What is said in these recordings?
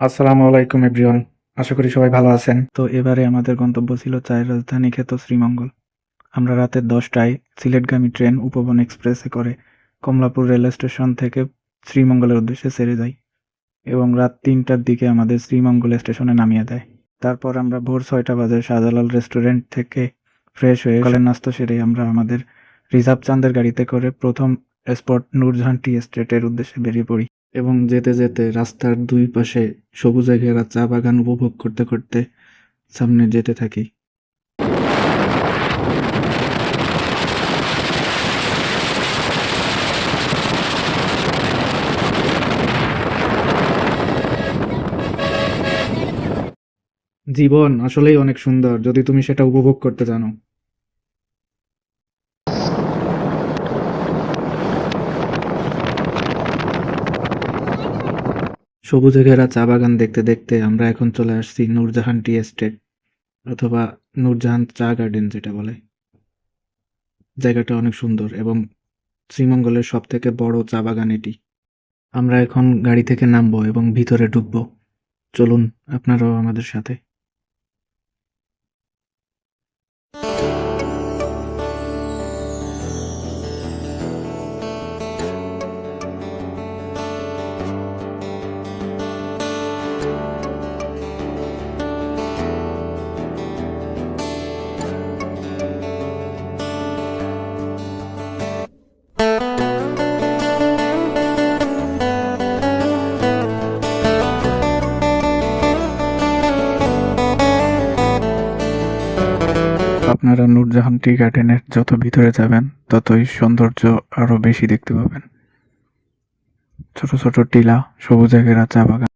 আসসালামু আলাইকুম, এভরিওয়ান। আশা করি সবাই ভালো আছেন। তো এবারে আমাদের গন্তব্য ছিল চায়ের রাজধানী খ্যাত শ্রীমঙ্গল। আমরা রাতের দশটায় সিলেটগামী ট্রেন উপবন এক্সপ্রেসে করে কমলাপুর রেল স্টেশন থেকে শ্রীমঙ্গলের উদ্দেশ্যে ছেড়ে যাই এবং রাত তিনটার দিকে আমাদের শ্রীমঙ্গল স্টেশনে নামিয়ে দেয়। তারপর আমরা ভোর ছয়টা বাজে শাহজালাল রেস্টুরেন্ট থেকে ফ্রেশ হয়ে সকালের নাস্তা সেরে আমরা আমাদের রিজার্ভ চান্দের গাড়িতে করে প্রথম স্পট নূরজাহান টি এস্টেটের উদ্দেশ্যে বেরিয়ে পড়ি। এবং যেতে যেতে রাস্তার দুই পাশে সবুজে ঘেরা চা বাগান উপভোগ করতে করতে সামনে যেতে থাকি। জীবন আসলেই অনেক সুন্দর, যদি তুমি সেটা উপভোগ করতে জানো। সবুজে ঘেরা চা বাগান দেখতে দেখতে আমরা এখন চলে আসছি নূরজাহান টি এস্টেট, অথবা নূরজাহান চা গার্ডেন যেটা বলে। জায়গাটা অনেক সুন্দর এবং শ্রীমঙ্গলের সব থেকে বড় চা বাগান এটি। আমরা এখন গাড়ি থেকে নামবো এবং ভিতরে ঢুকবো। চলুন, আপনারাও আমাদের সাথে। আপনারা নূরজাহান টি গার্ডেনের যত ভিতরে যাবেন, ততই সৌন্দর্য আরও বেশি দেখতে পাবেন। ছোট ছোট টিলা, সবুজে ঘেরা চা বাগান।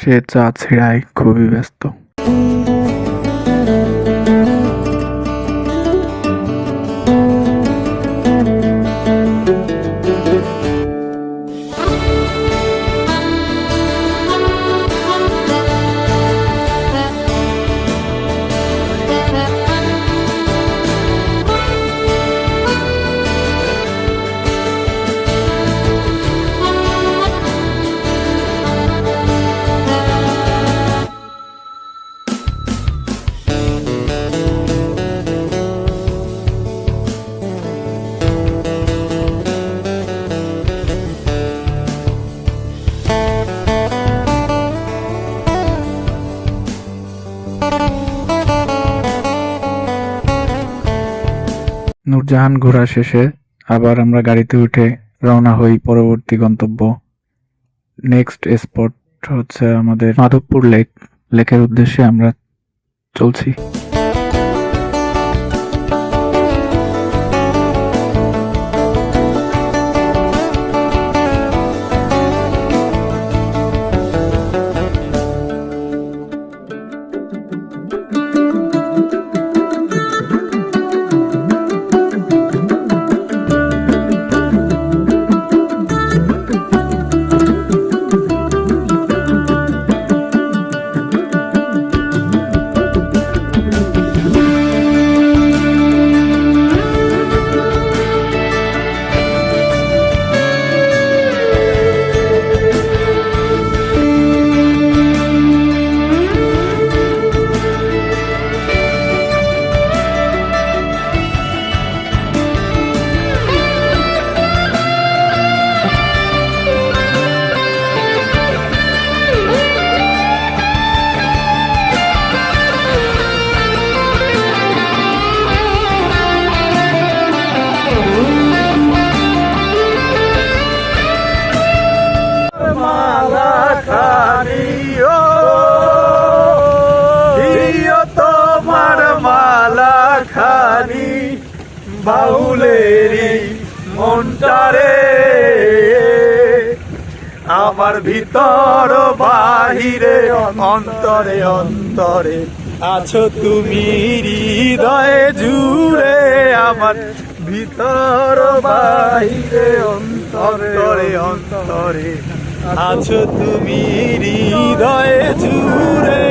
সে চা ছেড়ায় খুবই ব্যস্ত। নূরজাহান ঘোরা শেষে আবার আমরা গাড়িতে উঠে রওনা হই পরবর্তী গন্তব্য। নেক্সট স্পট হচ্ছে আমাদের মাধবপুর লেক লেকের উদ্দেশ্যে আমরা চলছি। পারে আমার ভিতর বাহিরে, অন্তরে অন্তরে আছো তুমি হৃদয়ে জুড়ে। আমার ভিতর বাহিরে, অন্তরে অন্তরে আছো তুমি হৃদয়ে জুড়ে।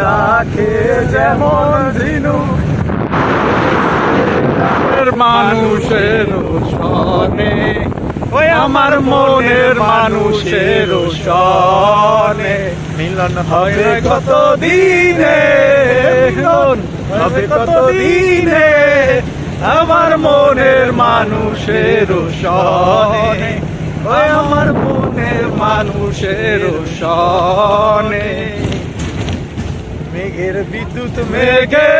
রাখে যেমন ঝিনুক মানুষের সনে ওই আমার মনের মানুষের সনে মিলন হবে কত দিনে মিলন হবে কত দিনে আমার মনের মানুষের সনে ওই আমার মনের মানুষের সনে মেঘের বিদ্যুৎ মেঘে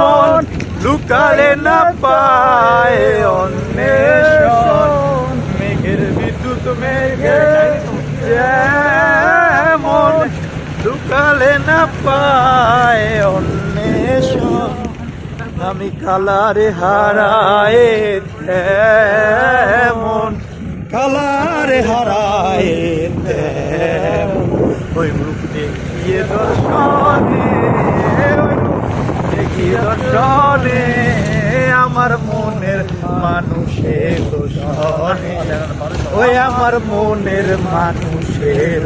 যেমন লুকালে না পায় অন্বেষণ। মেঘের বিদ্যুৎ মেঘে যেমন লুকালে না পায় অন্বেষণ। আমি কালারে হারায় তেমন। কালারে হারায় তেমন। ওই মুখ দেখিয়ে দর্শনে দেখিয়ে দর্শনে আমার মনের মানুষের ওই আমার মনের মানুষের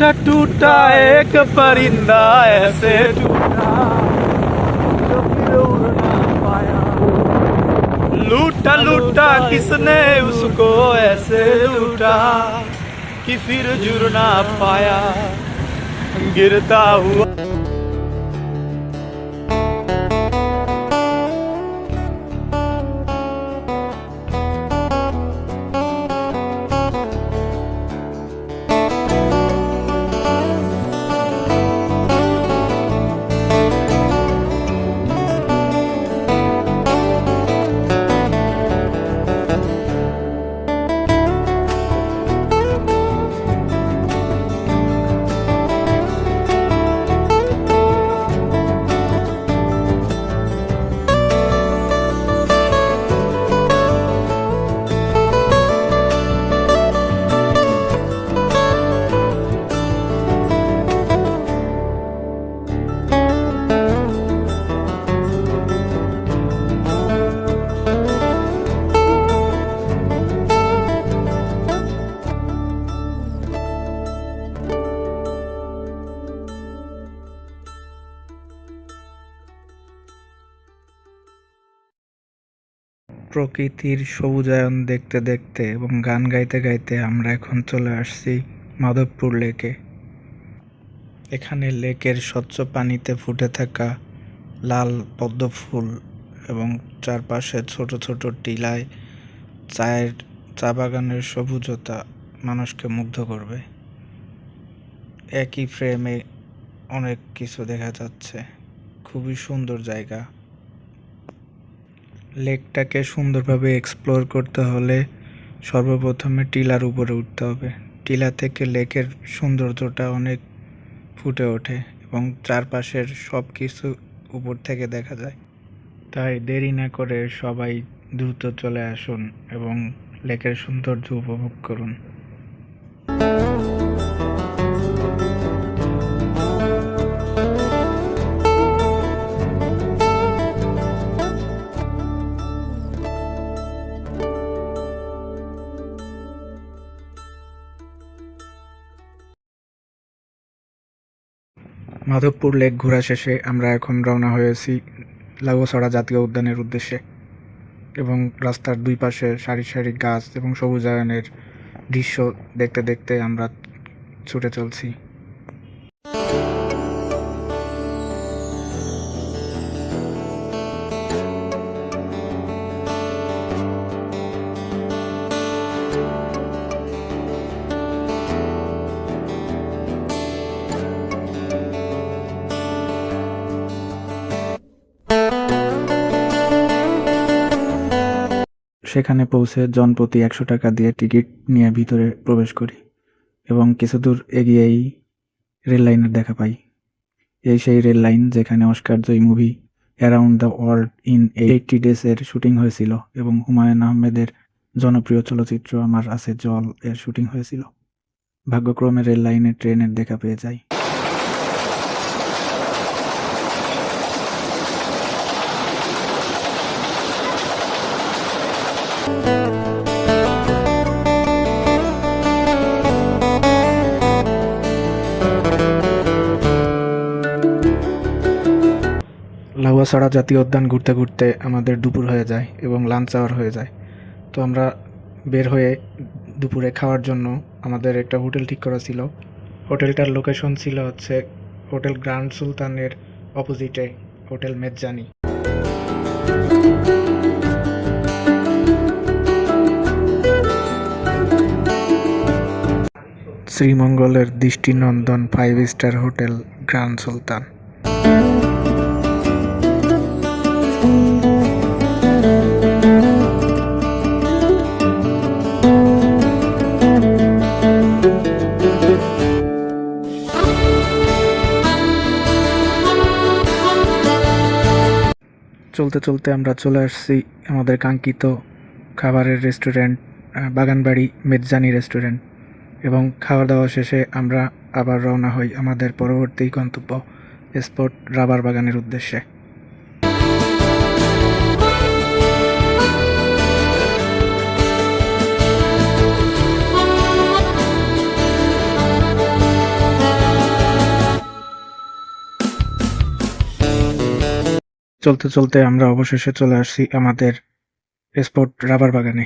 टूटा टूटा, एक परिंदा ऐसे टूटा, जो फिर पाया। लूटा लूटा, किसने उसको ऐसे लूटा, कि फिर जुड़ना पाया। गिरता हुआ প্রকৃতির সবুজায়ন দেখতে দেখতে এবং গান গাইতে গাইতে আমরা এখন চলে আসছি মাধবপুর লেকে। এখানে লেকের স্বচ্ছ পানিতে ফুটে থাকা লাল পদ্ম ফুল এবং চারপাশে ছোট ছোট টিলায় চায়ের চা বাগানের সবুজতা মানুষকে মুগ্ধ করবে। একই ফ্রেমে অনেক কিছু দেখা যাচ্ছে। খুবই সুন্দর জায়গা। লেকটাকে সুন্দরভাবে এক্সপ্লোর করতে হলে সর্বপ্রথমে টিলার উপরে উঠতে হবে। টিলা থেকে লেকের সৌন্দর্যটা অনেক ফুটে ওঠে এবং চারপাশের সব কিছু উপর থেকে দেখা যায়। তাই দেরি না করে সবাই দ্রুত চলে আসুন এবং লেকের সৌন্দর্য উপভোগ করুন। মাধবপুর লেক ঘোরা শেষে আমরা এখন রওনা হয়েছি লাগোসড়া জাতীয় উদ্যানের উদ্দেশ্যে এবং রাস্তার দুই পাশে সারি সারি গাছ এবং সবুজায়নের দৃশ্য দেখতে দেখতে আমরা ছুটে চলছি। সেখানে পৌঁছে জনপ্রতি একশো টাকা দিয়ে টিকিট নিয়ে ভিতরে প্রবেশ করি এবং কিছু দূর এগিয়েই রেল লাইনের দেখা পাই। এই সেই রেল লাইন যেখানে Oscar Joyee movie around the world in eighty days এর শুটিং হয়েছিল এবং হুমায়ুন আহমেদের জনপ্রিয় চলচ্চিত্র আমার আছে জল এর শুটিং হয়েছিল। ভাগ্যক্রমে রেল লাইনে ট্রেনের দেখা পেয়ে যাই। লাউয়াছড়া জাতীয় উদ্যান ঘুরতে ঘুরতে আমাদের দুপুর হয়ে যায় এবং লাঞ্চ আওয়ার হয়ে যায়। তো আমরা বের হয়ে দুপুরে খাওয়ার জন্য আমাদের একটা হোটেল ঠিক করা ছিল। হোটেলটার লোকেশন ছিল হচ্ছে হোটেল গ্র্যান্ড সুলতানের অপোজিটে হোটেল মেজ্জানি। শ্রীমঙ্গলের দৃষ্টিনন্দন five star hotel grand Sultan. চলতে চলতে আমরা চলে আসছি আমাদের কাঙ্ক্ষিত খাবারের রেস্টুরেন্ট বাগানবাড়ি মেজানি রেস্টুরেন্ট এবং খাওয়া দাওয়া শেষে আমরা আবার রওনা হই আমাদের পরবর্তী গন্তব্য স্পট রাবার বাগানের উদ্দেশ্যে। চলতে চলতে আমরা অবশেষে চলে আসছি আমাদের স্পট রাবার বাগানে।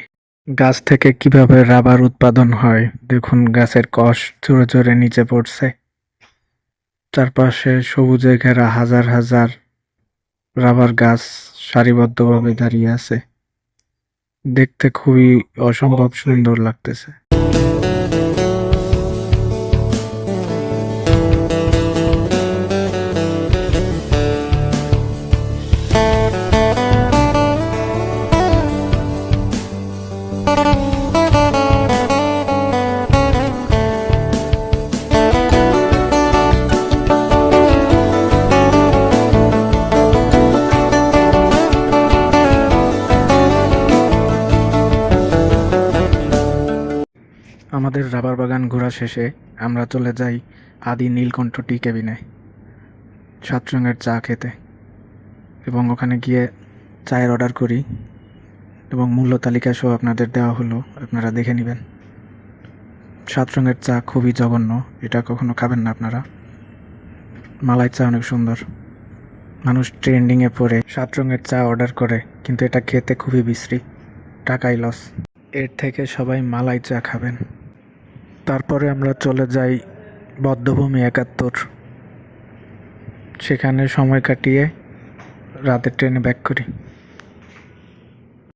গাছ থেকে কীভাবে রাবার উৎপাদন হয়, দেখুন গাছের কষ জোরে জোরে নিচে পড়ছে। চারপাশে সবুজে ঘেরা হাজার হাজার রাবার গাছ সারিবদ্ধভাবে দাঁড়িয়ে আছে। দেখতে খুবই অসম্ভব সুন্দর লাগতেছে। আমাদের রাবার বাগান ঘোরা শেষে আমরা চলে যাই আদি নীলকণ্ঠ টি কেবিনে সাত রঙের চা খেতে। এবং ওখানে গিয়ে চায়ের অর্ডার করি এবং মূল্য তালিকা সহ আপনাদের দেওয়া হলো, আপনারা দেখে নেবেন। সাত রঙের চা খুবই জঘন্য, এটা কখনো খাবেন না আপনারা। মালাই চা অনেক সুন্দর। মানুষ ট্রেন্ডিংয়ে পড়ে সাত রঙের চা অর্ডার করে, কিন্তু এটা খেতে খুবই বিশ্রী, টাকাই লস। এর থেকে সবাই মালাই চা খাবেন। তারপরে আমরা চলে যাই বদ্ধভূমি একাত্তর। সেখানে সময় কাটিয়ে রাতের ট্রেনে ব্যাক করি।